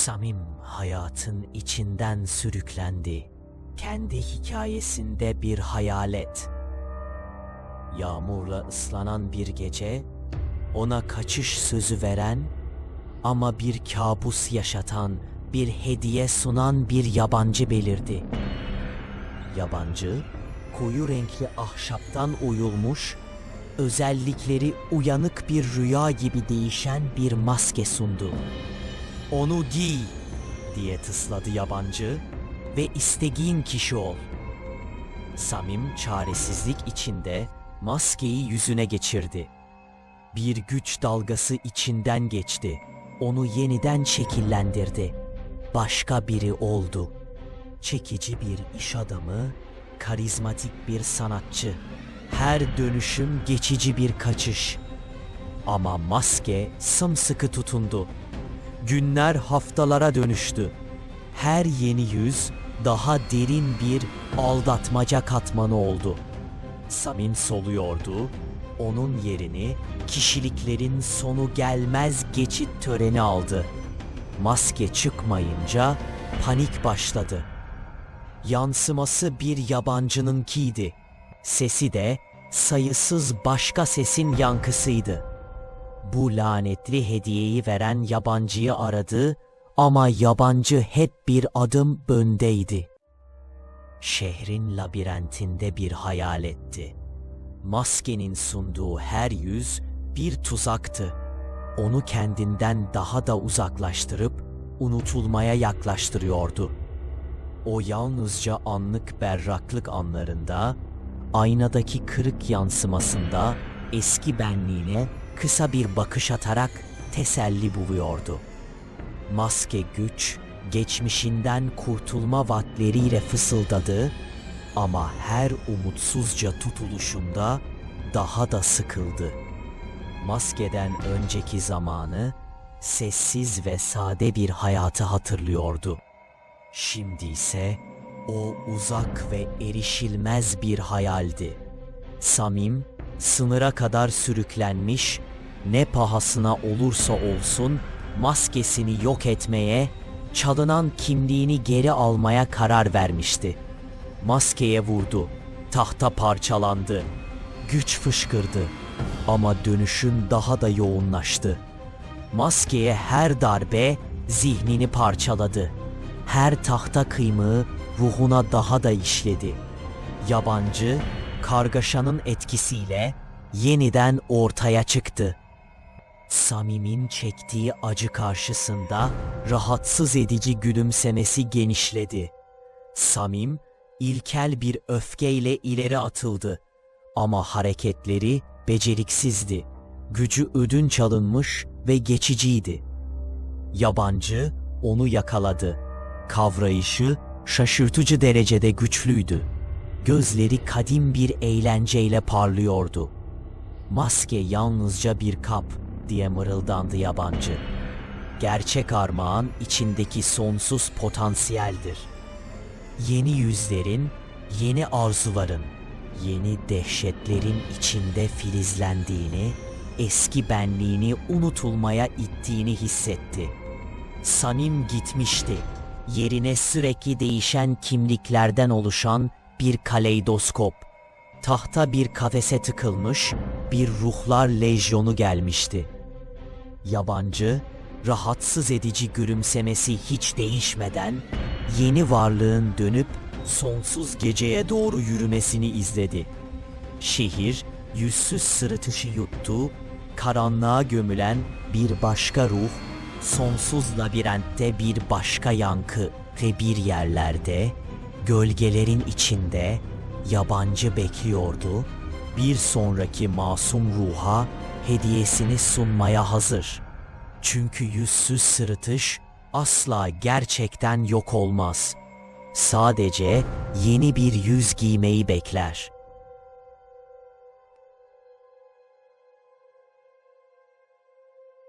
Samim hayatın içinden sürüklendi. Kendi hikayesinde bir hayalet. Yağmurla ıslanan bir gece, ona kaçış sözü veren ama bir kabus yaşatan, bir hediye sunan bir yabancı belirdi. Yabancı, koyu renkli ahşaptan oyulmuş, özellikleri uyanık bir rüya gibi değişen bir maske sundu. Onu giy diye tısladı yabancı ve istediğin kişi ol. Samim çaresizlik içinde maskeyi yüzüne geçirdi. Bir güç dalgası içinden geçti. Onu yeniden şekillendirdi. Başka biri oldu. Çekici bir iş adamı, karizmatik bir sanatçı. Her dönüşüm geçici bir kaçış. Ama maske sımsıkı tutundu. Günler haftalara dönüştü. Her yeni yüz daha derin bir aldatmaca katmanı oldu. Samim soluyordu. Onun yerini kişiliklerin sonu gelmez geçit töreni aldı. Maske çıkmayınca panik başladı. Yansıması bir yabancınınkiydi. Sesi de sayısız başka sesin yankısıydı. Bu lanetli hediyeyi veren yabancıyı aradı ama yabancı hep bir adım öndeydi. Şehrin labirentinde bir hayaletti. Maskenin sunduğu her yüz bir tuzaktı. Onu kendinden daha da uzaklaştırıp unutulmaya yaklaştırıyordu. O yalnızca anlık berraklık anlarında, aynadaki kırık yansımasında eski benliğine kısa bir bakış atarak teselli buluyordu. Maske güç, geçmişinden kurtulma vaatleriyle fısıldadı ama her umutsuzca tutuluşunda daha da sıkıldı. Maskeden önceki zamanı sessiz ve sade bir hayatı hatırlıyordu. Şimdi ise o uzak ve erişilmez bir hayaldi. Samim sınıra kadar sürüklenmiş, ne pahasına olursa olsun maskesini yok etmeye, çalınan kimliğini geri almaya karar vermişti. Maskeye vurdu, tahta parçalandı, güç fışkırdı ama dönüşüm daha da yoğunlaştı. Maskeye her darbe zihnini parçaladı. Her tahta kıymığı ruhuna daha da işledi. Yabancı, kargaşanın etkisiyle yeniden ortaya çıktı. Samim'in çektiği acı karşısında rahatsız edici gülümsemesi genişledi. Samim, ilkel bir öfkeyle ileri atıldı. Ama hareketleri beceriksizdi. Gücü ödünç alınmış ve geçiciydi. Yabancı onu yakaladı. Kavrayışı şaşırtıcı derecede güçlüydü. Gözleri kadim bir eğlenceyle parlıyordu. Maske yalnızca bir kap diye mırıldandı yabancı. Gerçek armağan içindeki sonsuz potansiyeldir. Yeni yüzlerin, yeni arzuların, yeni dehşetlerin içinde filizlendiğini, eski benliğini unutulmaya ittiğini hissetti. Samim gitmişti. Yerine sürekli değişen kimliklerden oluşan bir kaleidoskop. Tahta bir kafese tıkılmış bir ruhlar lejyonu gelmişti. Yabancı, rahatsız edici gülümsemesi hiç değişmeden yeni varlığın dönüp sonsuz geceye doğru yürümesini izledi. Şehir yüzsüz sırıtışı yuttu, karanlığa gömülen bir başka ruh, sonsuz labirentte bir başka yankı ve bir yerlerde, gölgelerin içinde yabancı bekliyordu, bir sonraki masum ruha hediyesini sunmaya hazır. Çünkü yüzsüz sırıtış asla gerçekten yok olmaz. Sadece yeni bir yüz giymeyi bekler.''